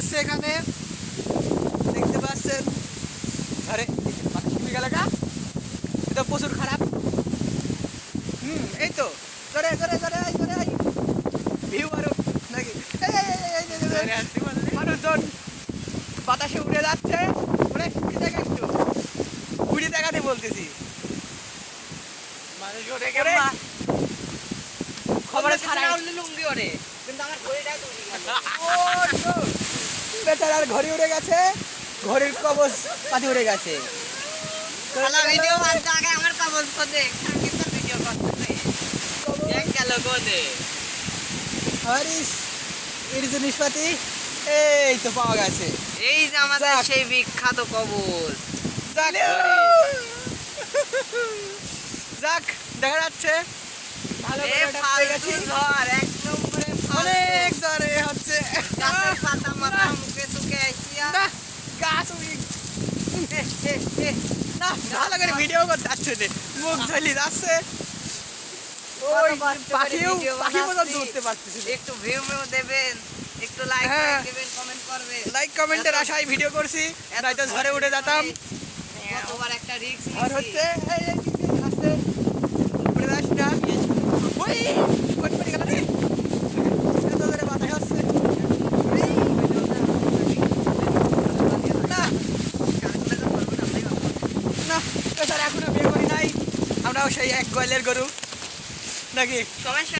আসছে এখানে দেখতে পাচ্ছেন আরে তুমি গেলে কা এটা প্রচুর খারাপ হুম এই তো জোরে জোরে জোরে আই জোরে ভিউ নাকি মানুষজন বাতাসে উড়ে যাচ্ছে মানে উড়ে দেখা একটু উড়ে দেখাতে বলতেছি খবরে ছাড়া লুঙ্গি ওরে কিন্তু আমার ঘড়িটা উড়ে ঘড়ি উড়ে গেছে ঘড়ির কবজ পাতি উড়ে গেছে। ভিডিও আগে আমার ভিডিও করতে এর জিনিসপাতি এই তো পাওয়া গেছে। এই যে আমাদের সেই বিখ্যাত কবজ। যাক। যাক দেখা যাচ্ছে। ভালো করে গেছি। এক নম্বরে অনেক দরে হচ্ছে গাছের পাতা মাথা মুখে তুকে আইসিয়া না, গাছ উড়ে না ভালো করে ভিডিও করতে আসছে মুখ ঝালি যাচ্ছে। ওই কত কষ্ট করে পাখিও পাখি পর্যন্ত উঠতে পারতেছি একটু ভিউ মেউ দেবেন একটু লাইক হ্যাঁ। কমেন্ট করবেন লাইক কমেন্টের আশায় ভিডিও করছি। নয়তো ঝড়ে উঠে যেতাম। কতবার একটা রিস্ক আর হচ্ছে এই এই কি কি উড়ে যাস না। ওই কোন পড়ে গেল রে এত জোরে বাতাস হচ্ছে এই, না না বেচারা এখনও বিয়ে করি নাই আমরাও সেই এক গোয়ালের গরু। নাকি? সমস্যা